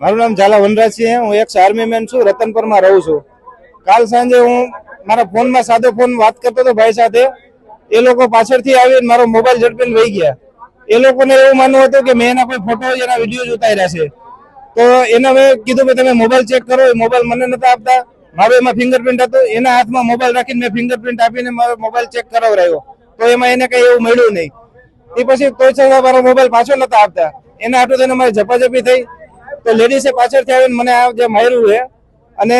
મારું નામ ઝાલા વનરાજ છે. હું એક આર્મી મેન છું. રતનપુરમાં રહું છું. કાલ સાંજે હું મારા ફોનમાં સાદો ફોન વાત કરતો હતો ભાઈ સાથે. એ લોકો પાછળથી આવીને મારો મોબાઈલ ઝડપીને વહી ગયા. એ લોકોને એવું માનવું હતું કે મેં એના કોઈ ફોટો એના વીડિયો ઉતાર્યા છે. તો એને મેં કીધું કે તમે મોબાઈલ ચેક કરો. એ મોબાઈલ મને નતા આપતા. મારો એમાં ફિંગરપ્રિન્ટ હતો. એના હાથમાં મોબાઈલ રાખીને મેં ફિંગરપ્રિન્ટ આપીને મારો મોબાઈલ ચેક કરાવરાયો. તો એમાં એને કઈ એવું મળ્યું નહીં. એ પછી કોઈ છે મારો મોબાઈલ પાછો નતા આપતા એના આટલું થઈને મારી ઝપાઝપી થઈ. તો લેડીસે પાછળથી આવીને મને આ જે માર્યું છે, અને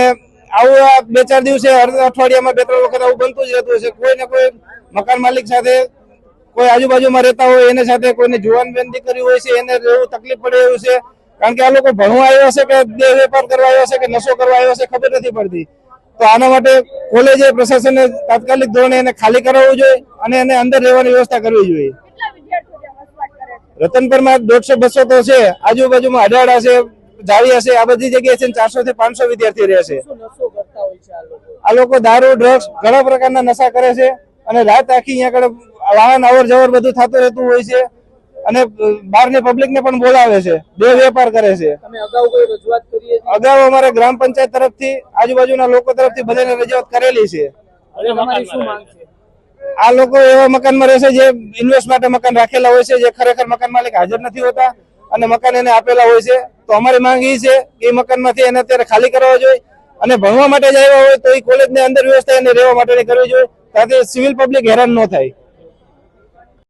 આવું આ બે ચાર દિવસે અઠવાડિયામાં બે ત્રણ વખત આવું બનતું જ રહેતું હશે. કોઈ ને કોઈ મકાન માલિક સાથે કોઈ આજુબાજુમાં રહેતા હોય, એને સાથે કોઈને જુવાન બેન દીકરી હોય છે, એને રહેવું તકલીફ પડે એવું છે. કારણ કે આ લોકો ભણવા આવ્યા છે કે દેહ વેપાર કરવા આવ્યા છે કે નશો કરવા આવ્યા છે, ખબર નથી પડતી. તો આના માટે કોલેજે પ્રશાસને તાત્કાલિક ધોરણે એને ખાલી કરાવવું જોઈએ અને એને અંદર રહેવાની વ્યવસ્થા કરવી જોઈએ કેટલા વિદ્યાર્થીઓ ત્યાં વસવાટ કરે છે રતનપરમાં દોઢસો બસો તો છે આજુબાજુમાં અઢાડા છે જાળિયા છે આ બધી જગ્યાએ છે ચારસો થી પાંચસો વિદ્યાર્થી રહે છે. આ લોકો? દારૂ ડ્રગ્સ ઘણા પ્રકારના નશા કરે છે અને રાત આખી અહીંયા આગળ વાહન અવર જવર બધું થતું રહેતું હોય છે અને બહારની પબ્લિક ને પણ બોલાવે છે બે વેપાર કરે છે. અગાઉ અમારે ગ્રામ પંચાયત તરફથી આજુબાજુના લોકો તરફથી બધાને રજૂઆત કરેલી છે? આ લોકો એવા મકાનમાં રહેશે જે ઇન્વેસ્ટ માટે મકાન રાખેલા હોય છે, જે ખરેખર મકાન માલિક હાજર નથી હોતા અને મકાન એને આપેલા હોય છે. તો અમારી માંગ એ છે કે એ મકાનમાંથી એને અત્યારે ખાલી કરવા જોઈએ અને ભણવા માટે જ આવ્યા હોય તો એ કોલેજની અંદર વ્યવસ્થા એને રહેવા માટેની કરવી જોઈએ. તાથી સિવિલ પબ્લિક હેરાન ન થાય.